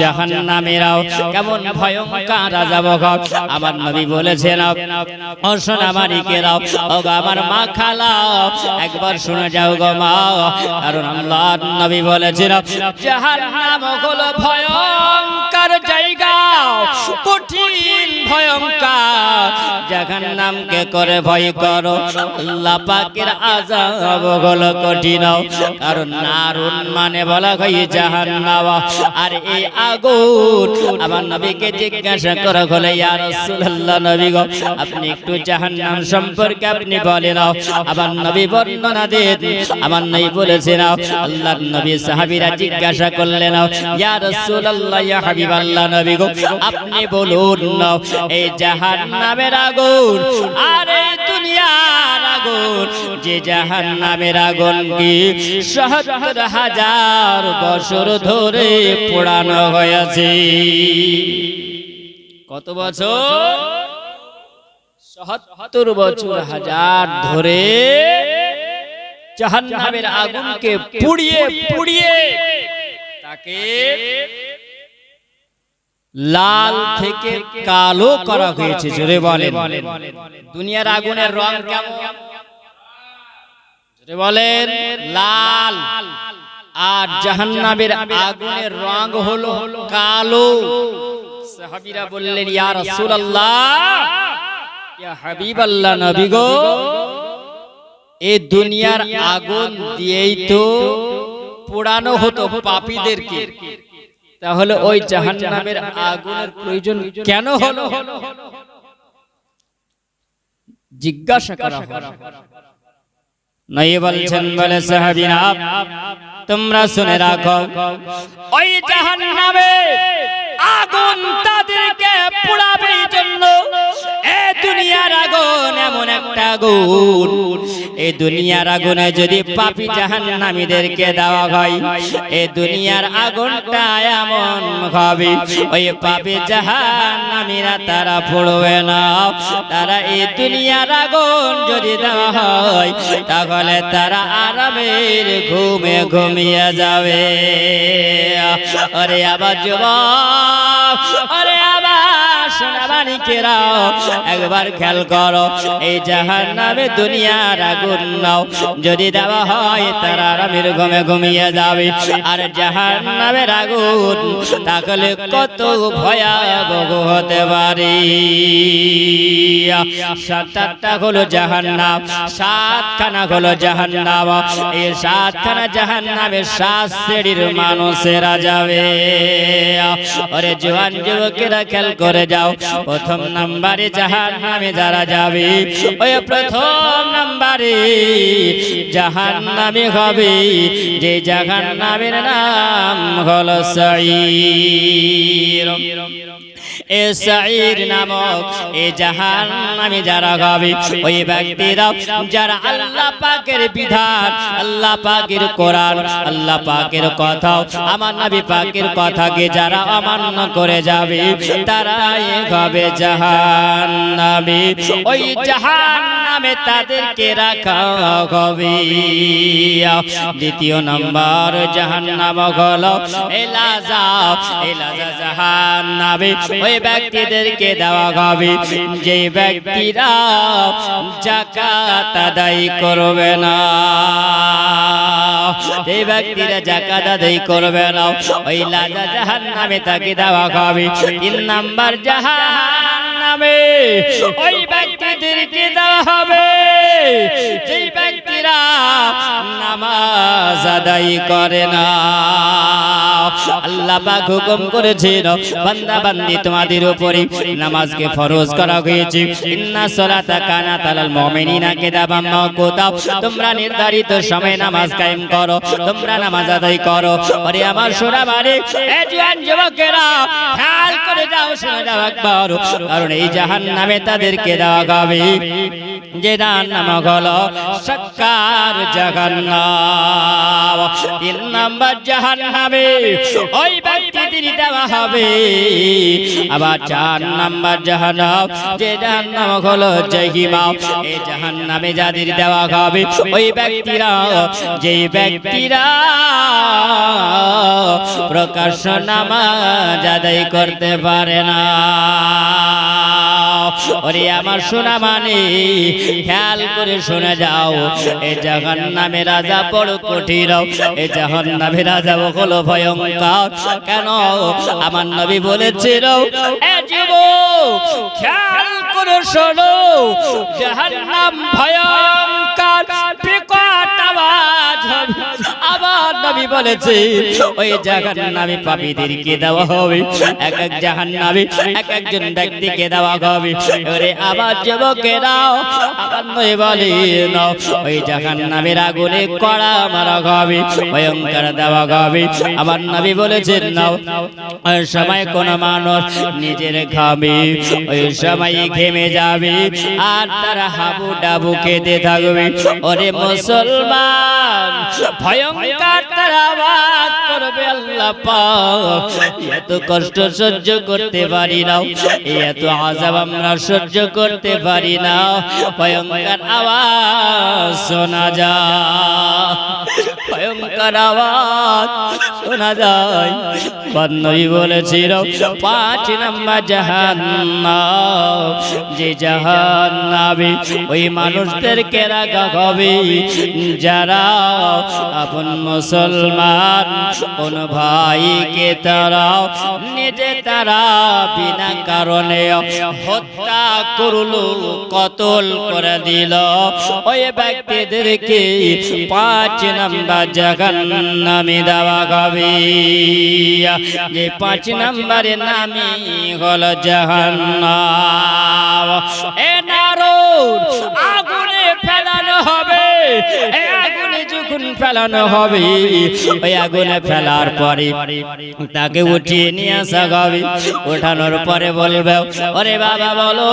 জাহান নামেরাও কেমন ভয়ঙ্কর আজাব হবে আমার নবী বলেছেন, ও সোনামানিকেরাও ও আমার মা খালাও, একবার শুনে যাও গো মা। কারণ আল্লাহ নবী বলেছেন জাহান নাম হলো ভয়ঙ্কর জায়গা, কঠিন ভয়ঙ্কর। জাহান নামকে করে ভয় করো, আল্লাহ পাকের আজাব হলো কঠিন। কারণ নারুন মানে বলা হয় জাহান নামা আর এই আগুন। আমার নবীকে জিজ্ঞাসা করা হলে ইয়া রাসূলুল্লাহ নবী গো আপনি একটু জাহান্নাম সম্পর্কে আপনি বলেন আমার নবী বর্ণনা দেন। আমার নবী বলেছেন আল্লাহর নবী সাহাবীরা জিজ্ঞাসা করলেন ইয়া রাসূলুল্লাহ ইয়া হাবিবাল্লাহ নবী গো আপনি বলুন এই জাহান্নামের আগুন আর দুনিয়ার আগুন। যে জাহান্নামের আগুন কি সত্তর হাজার বছর ধরে পোড়ানো হয়েছে কত বছর? সত্তর বছর হাজার ধরে জাহান্নামের আগুনকে পুড়িয়ে পুড়িয়ে তাকে লাল থেকে কালো করা হয়েছে, জোরে দুনিয়ার আগুনের রং কেমন? বলেন, লাল। আর জাহান্নামের আগুনের রং হলো কালো। সাহাবীরা বললেন ইয়া রাসূলুল্লাহ ইয়া হাবিবাল্লাহ নবী গো এই দুনিয়ার আগুন দিয়েই তো পোড়ানো হতো পাপীদেরকে। তাহলে ওই জাহান্নামের আগুনের প্রয়োজন কেন হলো? জিজ্ঞাসা করা হলো। নই বলছেন বলে সাহাবীরা তোমরা শুনে রাখো। ওই জাহান্নামে আগুন তাদেরকে পোড়াবে জন্য। এ দুনিয়ার আগুন এমন একটা আগুন। দুনিয়ার আগুনে যদি পাপি দেওয়া হয় এই দুনিয়ার আগুনটা এমন হবে, ওই পাপি তারা পড়বে না। তারা এই দুনিয়ার আগুন যদি দেওয়া হয়, তাহলে তারা আরামের ঘুমে ঘুমিয়ে যাবে। আরে আবার যুবক আরে আবার সোনাবানিকেরা একবার খেয়াল করো, এই জাহান নামে দুনিয়ার আগুন নাও। যদি দেওয়া হয় তারা আরামের ঘুমে ঘুমিয়ে যাবে। আর জাহান নামের আগুন তাহলে কত ভয়াবহ হতে পারে। সাতটা হলো জাহান্নাম, সাতখানা হলো জাহান্নাম। এই সাতখানা জাহান্নামে সাত শ্রেণির মানুষেরা যাবে। ওরে জোয়ান যুবকেরা খেয়াল করে যাও। প্রথম নাম্বারে জাহান্নামে যারা যাবে, ওই প্রথম নাম্বারে জাহান্নামে হবে, যে জাহান নামের নাম হল সাঈর। এ সাঈর নামক, এ জাহান নামে যারা ওই ব্যক্তিরা যারা আল্লাহ পাকের বিধান, আল্লাহ পাকের কোরআন, আল্লাহ পাকের কথা, আমার নবী পাকের কথাকে যারা অমান্য করে যাবে, তারাই হবে জাহান ওই জাহান নামে তাদেরকে রাখা হবে। দ্বিতীয় নম্বর জাহান নাম হলো এলাজা এলাজা ওই ব্যক্তিদেরকে দেওয়া হবে যে ব্যক্তিরা জাকাত আদায় করবে না এই ব্যক্তিরা জাকাত আদায় করবে না, ওই লাজা জাহান নামে তাকে দেওয়া হবে তিন নাম্বার জাহান নামে ওই ব্যক্তিদেরকে দেওয়া হবে? যেই ব্যক্তিরা নামাজ আদায় করে না। আল্লাহ পাক হুকুম করেছেন বান্দা বান্দি তোমাদের উপরে নামাজকে ফরজ করা হয়েছে। ইন্না সালাতা কানাত আলাল মুমিনিনা কিতাবাম মাওকুতা তোমরা নির্ধারিত সময়ে নামাজ কায়েম করো তোমরা নামাজ আদায় করো। আরে আমার সোনা বাড়ি এ জওয়ান যুবকেরা খেয়াল করে যাও শুনে যাও একবার। কারণ এই জাহান্নামে তাদেরকে দেওয়া হবে যে নাম হল সাক্কা ভয়ঙ্কর জাহান্নাম। তিন নম্বর জাহান্নামে ওই ব্যক্তিদের দেওয়া হবে। আবার চার নম্বর জাহান্নাম, যে জাহান্নাম হলো জহিমা। এই জাহান্নামে যাদের দেওয়া হবে ওই ব্যক্তিরা, যেই ব্যক্তিরা প্রকাশ্য নামাজ আদায় করতে পারে না। ওরে আমার শোনা মানে খেয়াল করে শুনে যাও, এ জাহান নামে রাজা বড় কঠিন, এ জাহান নামে রাজা হলো ভয়ঙ্কর। কেন? আমার নবী বলেছিল খেয়াল করে শোনো জাহান নাম ভয়ঙ্কর। নবী বলেছে, ওই জাহান নামে পাপীদেরকে দেওয়া হবে। এক এক জাহান নামে এক একজন ব্যক্তিকে দেওয়া হবে। ওরে আবার যুবকেরাও আবার নয় বলে নাও ওই জাহান নামের আগুনে কড়া মারা হবে, ভয়ঙ্কর দেওয়া হবে। আবার নবী বলেছেন, নাও, ওই সময় কোন মানুষ নিজের ঘামে, ওই সময় ঘেমে যাবে আর তারা হাবু ডাবু খেতে থাকবে। ওরে মুসলমান, ভয়ঙ্কর তারা আওয়াজ করবে আল্লাহ এত কষ্ট সহ্য করতে পারি না। এত আজাব আমরা সহ্য করতে পারি না। ভয়ঙ্কর আওয়াজ শোনা যায়। ভয়ঙ্কর আওয়াজ শোনা যায়। বান্ধবী বলেছিল, পাঁচ নম্বর জাহান্নাম, যে জাহান্নামে ওই মানুষদেরকে রাখা হবে। যারা আপন মুসলমান কোন ভাইকে তারা নিজে তারা বিনা কারণে হত্যা করল, কতল করে দিল। ওই ব্যক্তিদেরকে পাঁচ নাম্বার জাহান্নামে দেওয়া হবে যে পাঁচ নম্বরে নামে হল জাহান্নাম। এ আগুনে ফেলানো হবে। ফেলানো হবে। ওই আগুনে ফেলার পরে তাকে উঠিয়ে নিয়ে আসা হবে। ওঠানোর পরে বলবে, ওরে বাবা, বলো,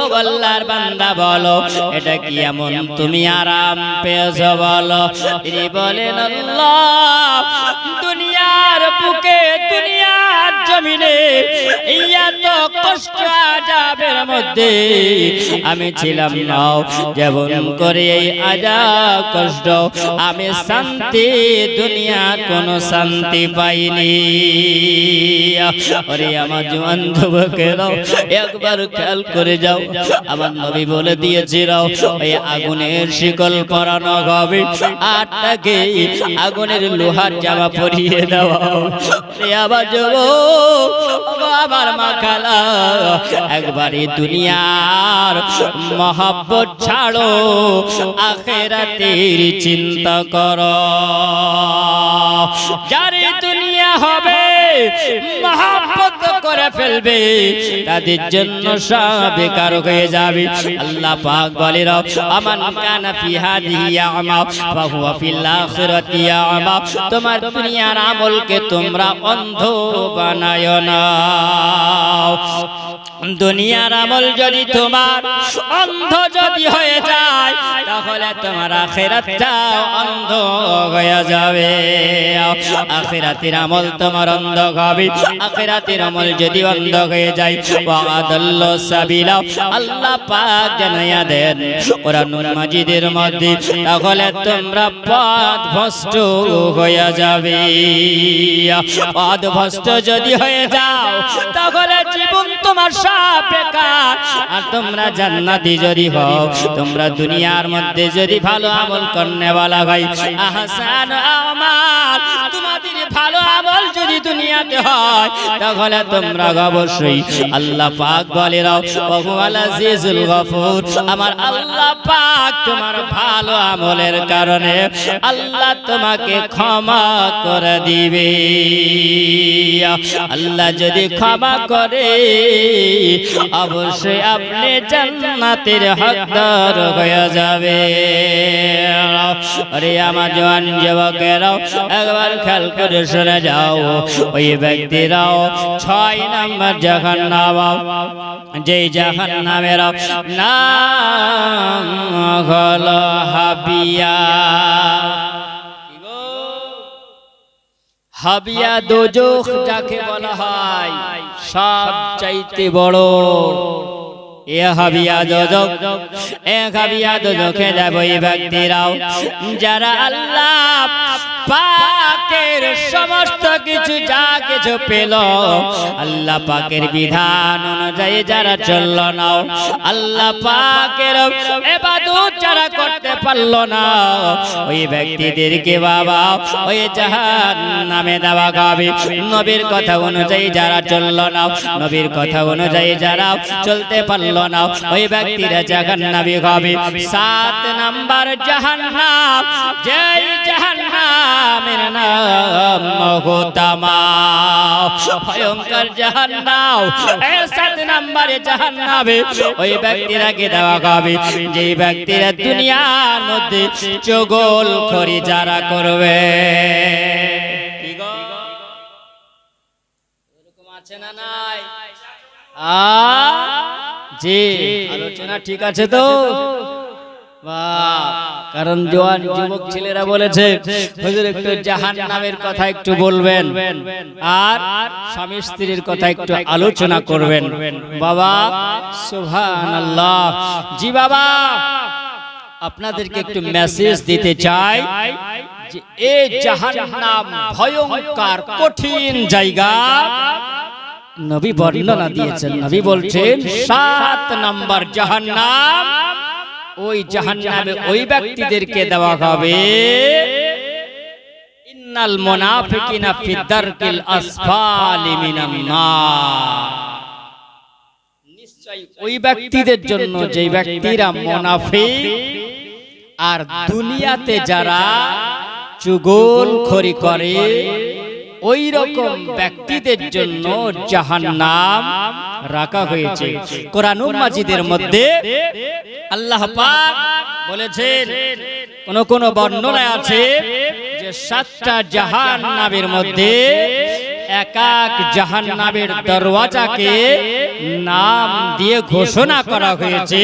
ও গল্লার বান্দা, বলো, এটা কি এমন তুমি আরাম পেয়েছ, বলো? তিনি বলেন, আল্লাহ, দুনিয়ার বুকে দুনিয়ার জমিনে এত কষ্ট আজাবের মধ্যে আমি ছিলাম নাও যেমন করে এই আজাব কষ্ট আমি শান্তি দুনিয়ার কোনো শান্তি পাইনি। ওরে আমার জোয়ান যুবকেরাও একবার খেয়াল করে যাও। আমার নবী বলে দিয়েছিলাম ওই আগুনের শিকল পরানো হবে। আর তাকে আগুনের লোহার জামা পরিয়ে দেওয়া। আবার যাব মাখালা একবারে দুনিয়ার মহাব্বত ছাড়ো আখেরাতের চিন্তা করো। যারে দুনিয়া হবে মহাব্বত করে ফেলবে। তাদের জন্য সব বেকার হয়ে যাবে। আল্লাহ পাক বলে, রব, আমান কানা ফি হাদিহি আমা ফাহুয়া ফিল আখিরাতি আমা তোমার দুনিয়ার আমলকে তোমরা অন্ধ বানায় না। দুনিয়ার আমল যদি তোমার অন্ধ যদি হয়ে যায়, তাহলে তোমার আখেরাতটাও অন্ধ হয়ে যাবে। আমল তোমার অন্ধ হবে। আখেরাতের আমল যদি অন্ধ হয়ে যায় আল্লাহ মধ্যে, তাহলে তোমরা পথ ভ্রষ্ট হয়ে যাবে। পথ ভ্রষ্ট যদি হয়ে যাও, তাহলে জীবন তোমার আর তোমরা জান্নাতি যদি হও, তোমরা দুনিয়ার মধ্যে যদি ভালো আমল করনে বলা হয় আহসান তোমাদের ভালো আমল যদি দুনিয়াতে হয়, তাহলে তোমরা অবশ্যই আল্লাহ পাক বলে রাও গফুর। আমার আল্লাহ পাক তোমার ভালো আমলের কারণে আল্লাহ তোমাকে ক্ষমা করে দিবে। আল্লাহ যদি ক্ষমা করে অবশ্যই আপনি জান্নাতের হকদার হয়ে যাবে। আরে আমার জওয়ান যুবকেরাও, একবার খেয়াল করে শুনে যাও। ওই ব্যক্তিরাও ছয় নম্বর জাহান নাম যেই জাহান নামের নাম হলো হাবিয়া। হাবিয়া দোজখ যাকে বলা হয়। সব চাইতে বড়। যারা আল্লাহ সমস্ত কিছু যা কিছু পেল, আল্লাহ পাকের বিধান অনুযায়ী যারা চলল না, আল্লাহ পাকের যারা করতে পারল না, ওই ব্যক্তিদেরকে বাবা, ওই জাহান নামে দেওয়া গাবে নবীর কথা অনুযায়ী যারা চলল না, নবীর কথা অনুযায়ী যারা চলতে পারল না ওই ব্যক্তিরা জাহান নামে গাবে। সাত নাম্বার জাহান্নাম যেই জাহান্নামের নাম মহতামা। ভয়ঙ্কর জাহান্নাম এই সাত নাম্বারে জাহান্নামে ওই ব্যক্তিরাকে দেওয়া হবে যে ব্যক্তিরা দুনিয়ার মধ্যে চগল খড়ি যারা করবে। কি আছে না নাই? আ? জি। আলোচনা ঠিক আছে তো? কারণ জোয়ান যুবক ছেলেরা বলেছে, হুজুর একটু জাহান নামের কথা একটু বলবেন, আর স্বামী স্ত্রীর কথা একটু আলোচনা করবেন। বাবা, সুবহানাল্লাহ। জি বাবা, আপনাদেরকে একটু মেসেজ দিতে চাই এই জাহান্নাম ভয়ঙ্কর, কঠিন জায়গা নবী বর্ণনা দিয়েছেন। নবী বলছেন সাত নাম্বার জাহান্নাম। ওই জাহান্নামে ওই ব্যক্তিদেরকে দেওয়া হবে। ইন্নাল মুনাফিকিনা ফি দারকিল আসফালি মিনান নার। নিশ্চয়ই ওই ব্যক্তিদের জন্য যে ব্যক্তিরা মুনাফিক আর দুনিয়াতে যারা চুগল খড়ি করে ওই রকম ব্যক্তিদের জন্য জাহান নাম রাখা হয়েছে। কোরআন মাজিদের মধ্যে আল্লাহ পাক বলেছেন কোন কোন বর্ণনায় আছে যে সাতটা জাহান নামের মধ্যে এক এক জাহান্নামের দরওয়াজাকে নাম দিয়ে ঘোষণা করা হয়েছে।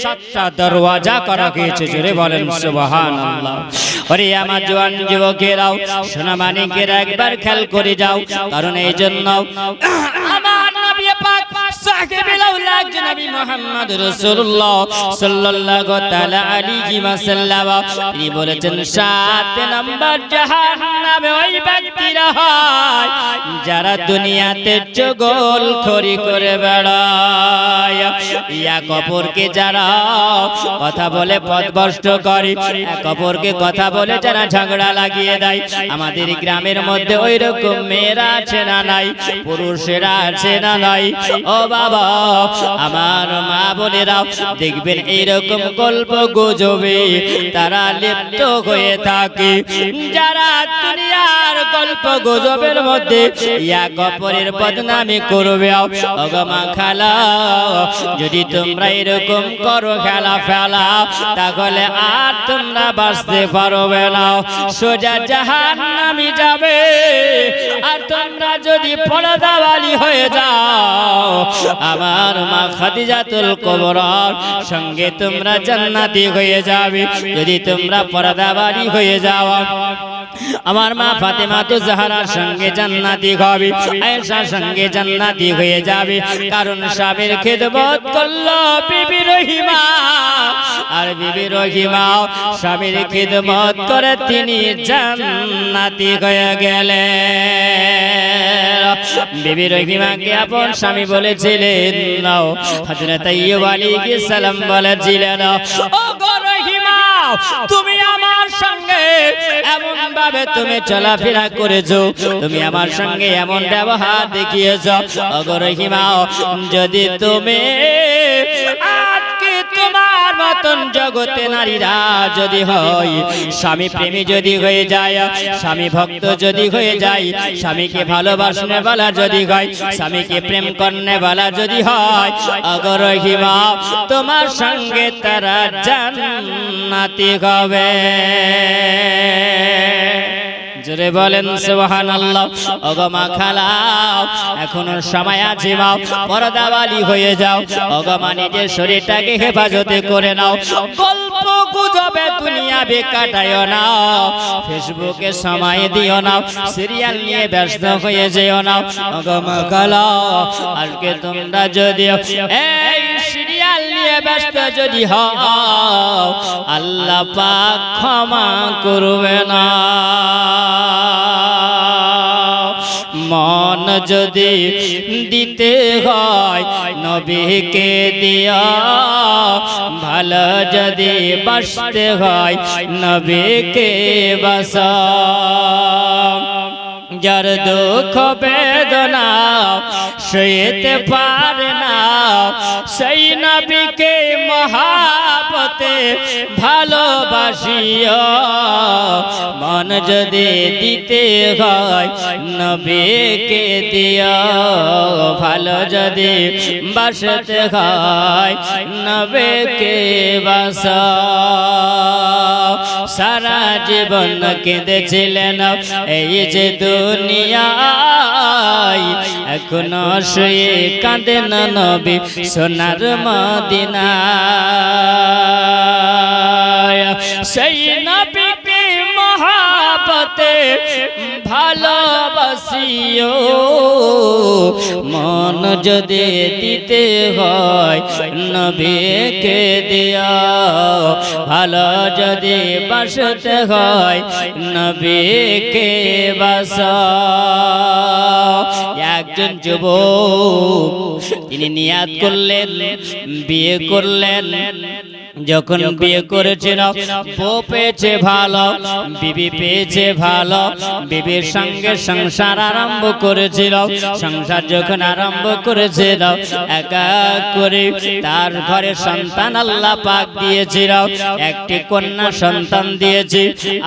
সাতটা দরওয়াজা করা হয়েছে। জোরে বলেন সুবহান আরে আমার জওয়ান যুবকেরাও সোনামানিকেরা একবার খেয়াল করে যাও। কারণ এই জন্য আমার নবী পাক সাহেবুল আউলাদ নবী মুহাম্মদ রাসূলুল্লাহ সাল্লাল্লাহু তাআলা আলাইহি ওয়াসাল্লাম। তিনি বলেছেন সাত নম্বর জাহান্নামে ওই ব্যক্তিরা হয় যারা দুনিয়াতে চগল খড়ি করে বেড়ায়। এক অপরকে যারা কথা বলে পথভ্রষ্ট করে এক অপরকে কথা বলে যারা ঝগড়া লাগিয়ে দেয় আমাদের গ্রামের মধ্যে ওই রকম মেয়েরা আছে না নাই পুরুষেরা আছে না নাই। ও বাবা, আমার মা বোনেরা দেখবেন এইরকম গল্প গুজবে, তারা লিপ্ত হয়ে থাকে। যারা দুনিয়ার গল্প গুজবের মধ্যে এক অপরের বদনামি করবে। অগমা খেলা, যদি তোমরা এরকম করো খেলা ফেলা, তাহলে আর তোমরা বাঁচতে পারবে না। সোজা জাহান নামি যাবে। আর তোমরা যদি পর্দাওয়ালি হয়ে যাও আমার মা খাদিজাতুল কবরার সঙ্গে তোমরা জান্নাতি হয়ে যাবে। যদি তোমরা পর্দাওয়ালি হয়ে যাও আমার মা ফাতেমা তো জাহারার সঙ্গে জান্নাতি হবে আয়েশার সঙ্গে জান্নাতি হয়ে যাবে। কারণ সাবের খেদমত করল বিবি রহিমা। আর বিবি রহিমা স্বামীর খেদমত করে তিনি জান্নাতি হয়ে গেলেন। বিবি রহিমাকে আপন স্বামী বলেছিলেন নাও হযরত আইয়ুব আলাইহিস সালাম বলেছিলেন ও গো রহিমা তুমি আমার এমন ভাবে তুমি চলাফেরা করেছ। তুমি আমার সঙ্গে এমন ব্যবহার দেখিয়েছ। অগরহিমাও যদি তুমি তোমার মতো সনাতন জগতে নারীরা যদি হয়, স্বামী প্রেমী যদি হয়ে যায়, স্বামী ভক্ত যদি হয়ে যায়, স্বামীকে ভালোবাসনে বলা যদি হয়, স্বামীকে প্রেম করনে বলা যদি হয় অগর হিমা তোমার সঙ্গে তারা জান্নাতি হবে। জোরে বলেন সুবহান আল্লাহ অগমা খালাও এখনও সময় আছে মাও পরদাওয়ালি হয়ে যাও। অগমা নিজের শরীরটাকে হেফাজতে করে নাও। গল্প গুজবে দুনিয়া বেকাটায় না। ফেসবুকে সময় দিও না। সিরিয়াল নিয়ে ব্যস্ত হয়ে যেও না। অগমা খালাও আজকে তোমরা যদি এই সিরিয়াল নিয়ে ব্যস্ত যদি হও, আল্লাহ পাক ক্ষমা করবে না। মন যদি দিতে হয় নবীকে দিয়া, ভালো যদি বাসতে হয় নবীকে বাস। যার দুঃখ বেদনা সইতে পারে না, সেই নবীকে মহাপতে ভালোবাসিও। মন যদি দিতে হয় নবীকে দিও। ভালো যদি বাসতে হয় নবীকে বাস। সারা জীবন কেঁদেছিলেন এই যে দুনিয়ায় এখন শুয়ে কাঁদে না নবী সোনার মদিনায়। সেই নবীকে মহাবতে ভালোবাসিও মন যদি দিতে হয়, নবীকে দিয়া ভালো যদি বাসতে হয়, নবীকে বাস একজন যুবক, তিনি নিয়াত করলেন, বিয়ে করলেন। যখন বিয়ে করেছিল বউ পেয়েছে ভালো বিবি পেয়েছে ভালো বিবির সঙ্গে সংসার আরম্ভ করেছিল সংসার যখন আরম্ভ করেছিল একা করে তার ঘরে সন্তান আল্লাহ পাক দিয়েছিল একটি কন্যা সন্তান দিয়েছে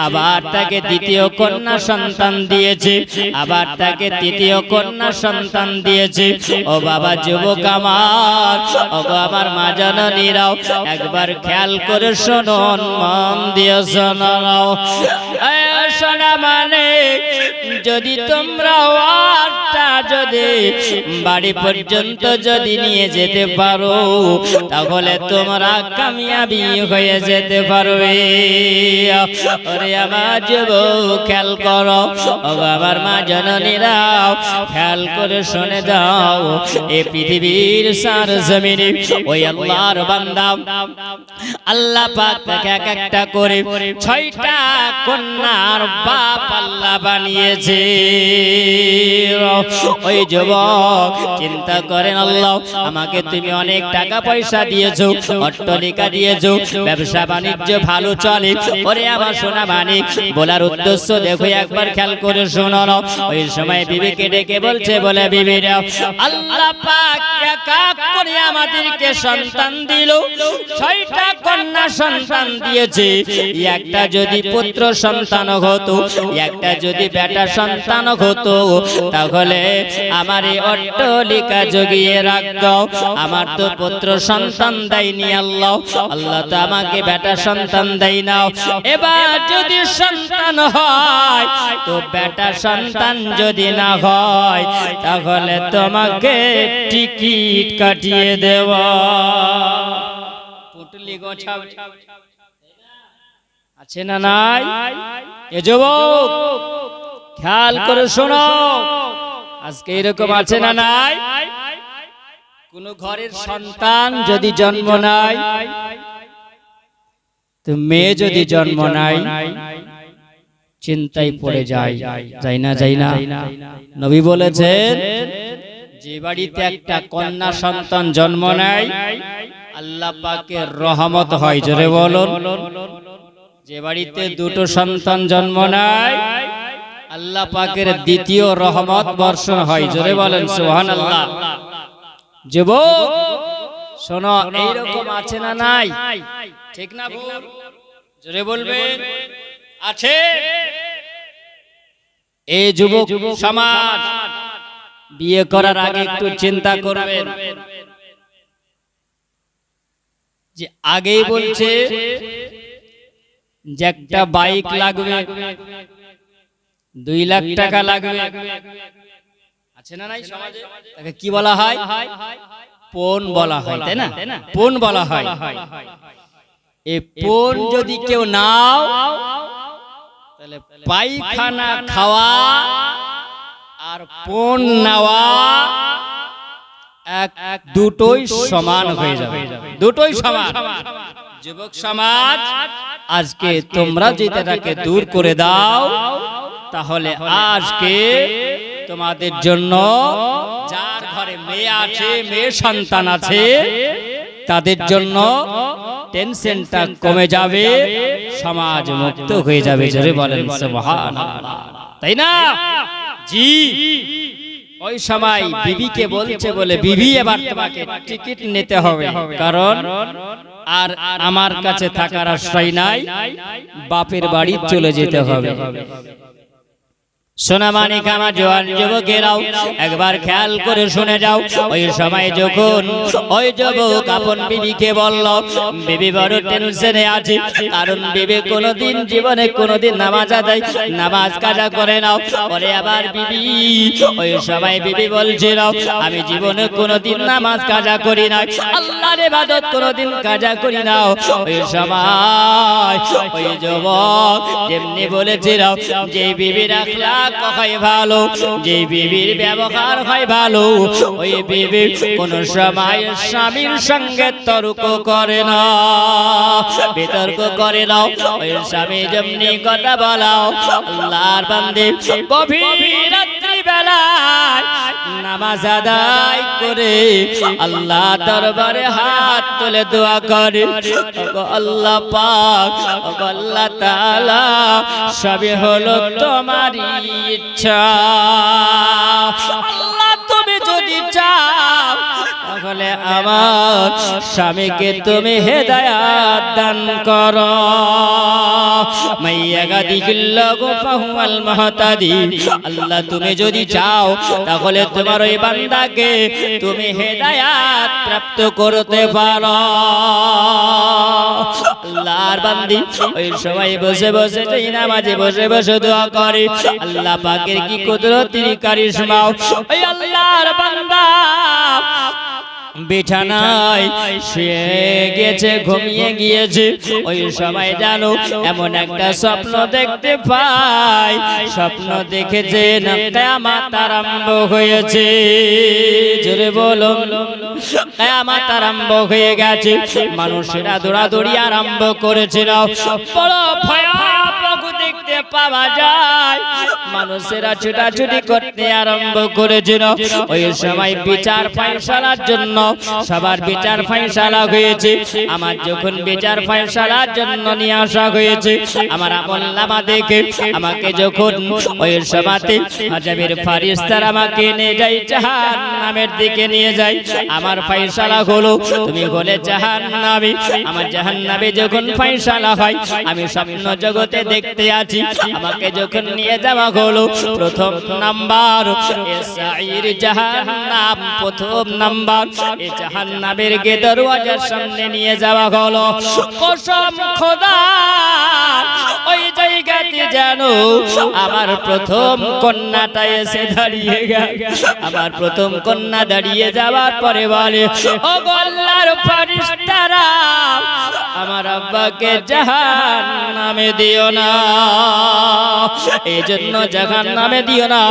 আবার তাকে দ্বিতীয় কন্যা সন্তান দিয়েছে আবার তাকে তৃতীয় কন্যা সন্তান দিয়েছে ও বাবা যুবক আমার ও আমার মা জননীরাও একবার খেয়াল করে শুনুন, মন দিয়ে শোনাও। শোনা মানে যদি তোমরা আটটা যদি বাড়ি পর্যন্ত যদি নিয়ে যেতে পারো, তাহলে তোমরা কামিয়াবি হয়ে যেতে পারবে ওরে আমার যুবক, খেয়াল করো। আমার মা জননীরাও খেয়াল করে শুনে দাও এ পৃথিবীর সার জমিনে ওই আল্লাহর বান্দা আল্লাহ পাক তাকে এক একটা করে ছয়টা কন্যার বাপ আল্লাহ বানিয়েছে। ওই যুবক, চিন্তা করেন আল্লাহ, আমাকে তুমি অনেক টাকা পয়সা দিয়েছ, অট্টলিকা দিয়েছ, ব্যবসা বাণিজ্য ভালো চলে। ওরে আমার সোনা মানিক বলার উদ্দেশ্য দেখো, একবার খেয়াল করে শোনো। ওই সময় বিবিকে ডেকে বলছে, বলে বিবিরা আল্লাহ পাক একা করে আমাদেরকে সন্তান দিল। ছয়টা কন্যা সন্তান দিয়েছে, একটা যদি পুত্র সন্তান হতো, একটা যদি বেটা সন্তান হতো, তাহলে আমার এই অট্টলিকা জগিয়ে রাখতো। আমার তো পুত্র সন্তান দেয়নি আল্লাহ। আল্লাহ তো আমাকে বেটা সন্তান দেয় না এবার যদি সন্তান হয়, তো বেটা সন্তান যদি না হয়, তাহলে তোমাকে টিকিট কাটিয়ে দেওয়া আছে না নাই? এ যুবক খেয়াল করে শোনো। আজকে এরকম আছে না নাই? কোন ঘরের সন্তান যদি জন্ম নাই তো মেয়ে যদি জন্ম নেয় চিন্তায় পড়ে যায়। যাই না যাই না নবী বলেছেন যে বাড়িতে একটা কন্যা সন্তান জন্ম নেয় আল্লাহ পাকের রহমত হয়, জোরে বলুন। যে বাড়িতে দুটো সন্তান জন্ম নেয়, আল্লাহ পাকের দ্বিতীয় রহমত বর্ষণ হয়, জোরে বলেন সুহান আল্লাহ যুবক, শোনো, এইরকম আছে না নাই? ঠিক না জোরে বলবেন, আছে? এই যুবক, সমাজ, বিয়ে করার আগে একটু চিন্তা করবেন। যে আগেই বলছে যে একটা বাইক লাগবে। দুই লাখ টাকা লাগবে। আছে না নাই সমাজে? তাকে কি বলা হয়? পণ বলা হয় তাই না? পণ বলা হয়। এই পণ যদি কেউ নাও তাহলে পায়খানা খাওয়া আর পণ নেওয়া এক দুটোই সমান হয়ে যাবে। দুটোই সমান। যুবক সমাজ আজকে তোমরা যেটাকে দূর করে দাও তাহলে আজকে তোমাদের জন্য যার ঘরে মেয়ে আছে মেয়ে সন্তান আছে তাদের জন্য টেনশনটা কমে যাবে সমাজ মুক্ত হয়ে যাবে জোরে বলেন সুবহানাল্লাহ। তাই না? জি। ওই সময় বিবিকে বলছে বলে বিবি এবার তোমাকে টিকিট নিতে হবে। কারণ আর আমার কাছে থাকার আশ্রয় নাই বাপের বাড়ি চলে যেতে হবে। সোনামানিক আমার জোয়ান যুবকেরাও, একবার খেয়াল করে শুনে যাও। ওই সময় যখন ওই যুবক আপন বিবিকে বলল, বিবি বড় টেনশনে আছে, কারণ বিবি কোনোদিন জীবনে কোনোদিন নামাজ আদায়, নামাজ কাজা করে নাও। পরে আবার বিবি, ওই সময় বিবি বলছিল, আমি জীবনে কোনোদিন নামাজ কাজা করি না, আল্লাহর ইবাদত কোনোদিন কাজা করি না। ওই সময় ওই যুবক যেমনি বলেছিল, যে বিবি রাখলা হয় ভালো যে বিবির ব্যবহার হয় ভালো, ওই বিবি কোন সময় স্বামীর সঙ্গে তর্ক করে না। বিতর্ক করে নাও ওই স্বামী যেমনি কথা বলাও, আল্লাহর বান্দে গভীর বেলায় নামাজ আদায় করে আল্লাহ দরবারে হাত তুলে দোয়া করে। আল্লাহ পাক আল্লাহ তাআলা, সবই হলো তোমারই ইচ্ছা। আল্লাহ তুমি যদি চাও তাহলে আমার স্বামীকে তুমি হেদায়াত দান কর। মাহতাদি, আল্লাহ তুমি যদি চাও, তাহলে তোমার ওই বান্দাকে তুমি হেদায়াত প্রাপ্ত করতে পারো। আল্লাহর বান্দি, ওই সময় বসে বসে সেই নামাজে বসে বসে দোয়া করে। আল্লাহ পাকের কি কুদরতির কারিশমাও ওই আল্লাহর বান্দা বিছানায় শুয়ে গেছে ঘুমিয়ে গিয়েছে। ওই সময় জানো এমন একটা স্বপ্ন দেখতে পাই। স্বপ্ন দেখেছে কেয়ামাত আরম্ভ হয়েছে। জোরে বলো কেয়ামাত আরম্ভ হয়ে গেছে। মানুষেরা দৌড়াদৌড়ি আরম্ভ করেছিল। বড় দেখতে পাওয়া যায়। মানুষেরা করতে আরম্ভ করেছিল। ওই সময় বিচার জন্য, সবার বিচার হয়েছে। আমার যখন বিচার জন্য নিয়ে আসা হয়েছে, আমার আমল্লামা দেখে আমাকে যখন ওই আজাবের ফারিস্তার আমাকে নিয়ে যাই নামের দিকে নিয়ে যাই আমার হলো, তুমি হলে নামে আমার জাহান নামে যখন ফাইসালা হয়, আমি স্বপ্ন জগতে দেখতে আছি। আমাকে যখন নিয়ে যাওয়া হলো, প্রথম নাম্বার জাহান্নাম, প্রথম নাম্বার জাহান্নামের সামনে নিয়ে যাওয়া হলো। কসম খোদা, ওই জায়গাতে আমার প্রথম কন্যাটা এসে দাঁড়িয়ে গেল। আমার প্রথম কন্যা দাঁড়িয়ে যাওয়ার পরে বলে, ও গল্লার ফারিস্তারা আমার আব্বাকে জাহান নামে দিও না। এই জন্য জাহান নামে দিও না।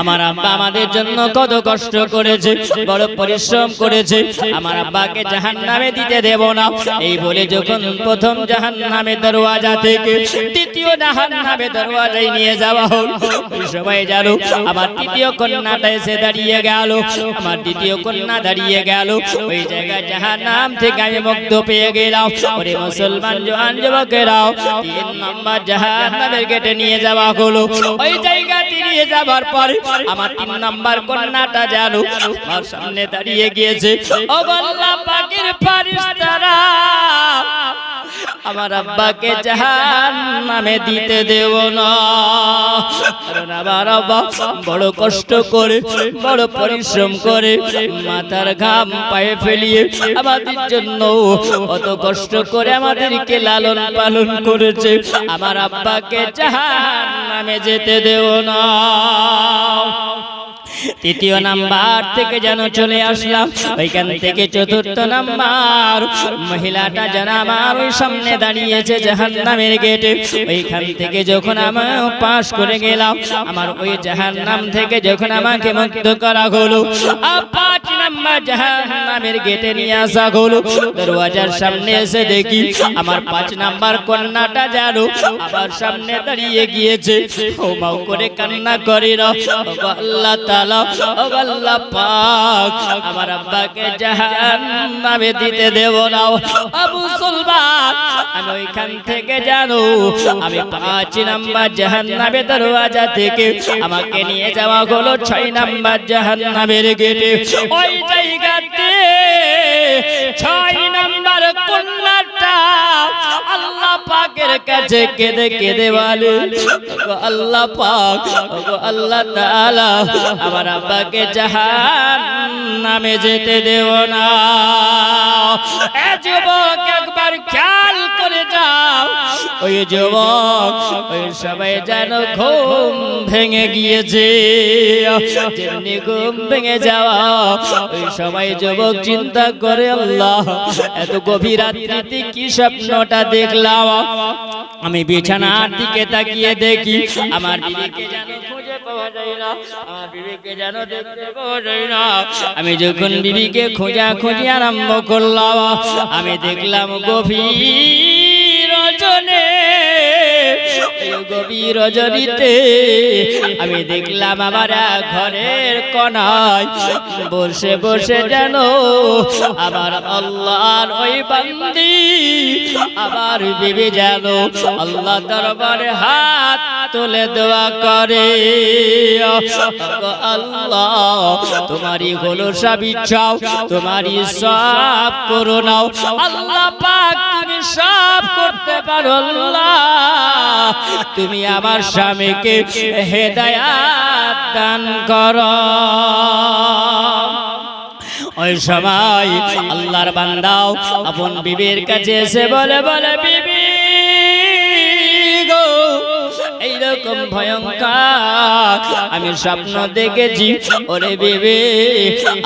আমার আব্বা আমাদের জন্য কত কষ্ট করেছে, বড় পরিশ্রম করেছে। আমার আব্বাকে জাহান নামে দিতে দেব না। এই বলে যখন প্রথম জাহান নামে দরওয়াজা থেকে জাহান নামে দরওয়াজায় নিয়ে যাওয়া হল সময় জানো, আমার কন্যাটা এসে দাঁড়িয়ে গেল। আমার দ্বিতীয় কন্যা দাঁড়িয়ে গেল। ওই জায়গায় জাহান নাম থেকে আমি মুক্ত পেয়ে গেলাম। ওরে মুসলমান জোয়ান যুবকেরাও নম্বর জাহান্নামের গেটে নিয়ে যাওয়া হলো। নিয়ে যাবার পরে আমার তিন সামনে দাঁড়িয়ে গিয়েছে। আমার আব্বাকে জাহান নামে দিতে দেব না। আমার আব্বা বড় কষ্ট করে, বড় পরিশ্রম করে মাথার ঘাম পায়ে ফেলিয়ে আমাদের জন্য অত কষ্ট করে আমাদেরকে লালন পালন করেছে। আমার আব্বাকে জাহান নামে যেতে দেও না। তৃতীয় নাম্বার থেকে যেন চলে আসলাম। ওইখান থেকে চতুর্থ নাম্বার। মহিলাটা যেন আমার ওই সামনে দাঁড়িয়েছে জাহান নামের গেটে। ওইখান থেকে যখন আমার পাশ করে গেলাম, আমার ওই জাহান নাম থেকে যখন আমাকে মুক্ত করা হলো পাঁচ নাম্বার জাহান নামের গেটে নিয়ে আসা হলো। দরওয়াজার সামনে এসে দেখি, আমার পাঁচ নাম্বার কন্যাটা জানো আমার সামনে দাঁড়িয়ে গিয়েছে। ও করে কান্না করে আমার আব্বাকে জাহান্নামে দিতে দেব না। আবু আমি ওইখান থেকে জানো, আমি পাঁচ নাম্বার জাহান্নামে দরওয়াজা থেকে আমাকে নিয়ে যাওয়া হলো ছয় নাম্বার জাহান্নামের গেটে। ওই জায়গাতে ছয় নাম্বার কন্যাটা আল্লাহ কাছে কেঁদে পাক আল্লাহ আমার আব্বাকে জাহান নামে যেতে দেও না। যুবক, একবার খেয়াল করে যাও। ওই যুবক, ওই সবাই যেন ঘুম ভেঙে গিয়েছে। যেমনি ঘুম ভেঙে যাওয়া, ওই সময় যুবক চিন্তা করে, আল্লাহ, এত গভীর রাত্রিতে কি স্বপ্নটা দেখলাম? আমি বিছানার দিকে তাকিয়ে দেখি, আমার বিবিকে যেন পাওয়া যায় না আমার বিবিকে যেন দেখতে পাওয়া যায় না আমি যখন বিবিকে খোঁজা খুঁজি আরম্ভ করলাম আমি দেখলাম গভীর রজনে এই গভীর রজনীতে আমি দেখলাম আমার ঘরের কনায় বসে বসে যেন আমার আল্লাহর ওই বান্দি, আমার বিবি যেন আল্লাহ দরবারে হাত তুলে দোয়া করে। আল্লাহ, তোমারই হলো সব ইচ্ছাও, তোমারই সব করো নাও আল্লাহ পাক তুমি সব করতে পারো, আল্লাহ। তুমি আমার স্বামীকে হেদায়াত দান করো। ওই সময় আল্লাহর বান্দাও আপন বিবির কাছে এসে বলে বলে, বিবি এইরকম ভয়ঙ্কর। আমি স্বপ্ন দেখেছি, ওরে বিবি,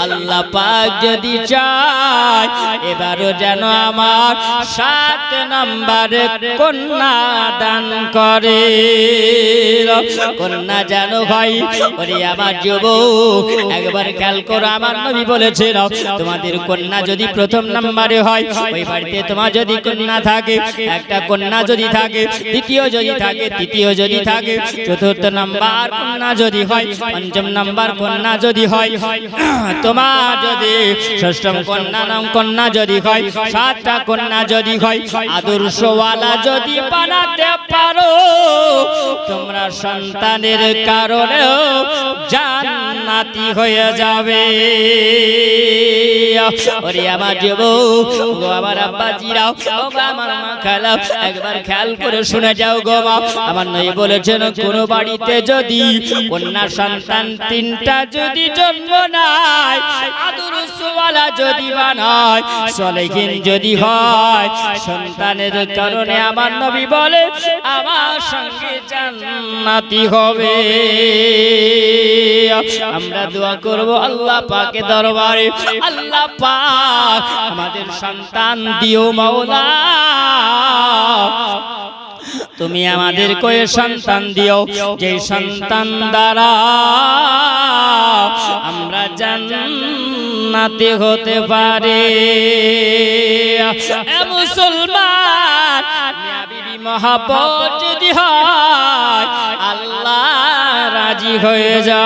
আল্লাহ পাক যদি চায়, এবারও যেন আমার সাত নম্বরে কন্যা দান করে। কন্যা যেন ভাই ওরে আমার যুবক, একবার খেয়াল করো, আমার নবী বলেছেন তোমাদের কন্যা যদি প্রথম নম্বরে হয়, ওই বাড়িতে তোমার যদি কন্যা থাকে, একটা কন্যা যদি থাকে, দ্বিতীয় যদি থাকে, তৃতীয় যদি থাকে চতুর্থ নাম্বার কন্যা যদি হয়, পঞ্চম নাম্বার কন্যা যদি হয়, তোমার যদি ষষ্ঠম কন্যা নাম কন্যা যদি হয়, সাতটা কন্যা যদি হয়, আদর্শওয়ালা যদি বানাতে পারো, তোমরা সন্তানের কারণেও জান্নাতি হয়ে যাবে। ওরে আমার যুবক, ও আমার আব্বাজিরাও, ও আমার মা খালাও, একবার খেয়াল করে শুনে যাও গো মা। আমার নই বলেছেন কোন বাড়িতে যদি কন্যা সন্তান তিনটা যদি জন্ম নেয় আদর্শওয়ালা যদি বানায়, সলেহীন যদি হয়, সন্তানের কারণে আমার নবী বলে, আমার সঙ্গে জান্নাতি হবে। আমরা দোয়া করব আল্লাহ পাকে দরবারে, আল্লাহ পাক আমাদের সন্তান দিও মাওলা। তুমি আমাদের কয়ে সন্তান দিও যে সন্তান দ্বারা আমরা জান্নাতে হতে পারে। মুসলমান বিবি যদি হয় আল্লাহ রাজি হয়ে যা।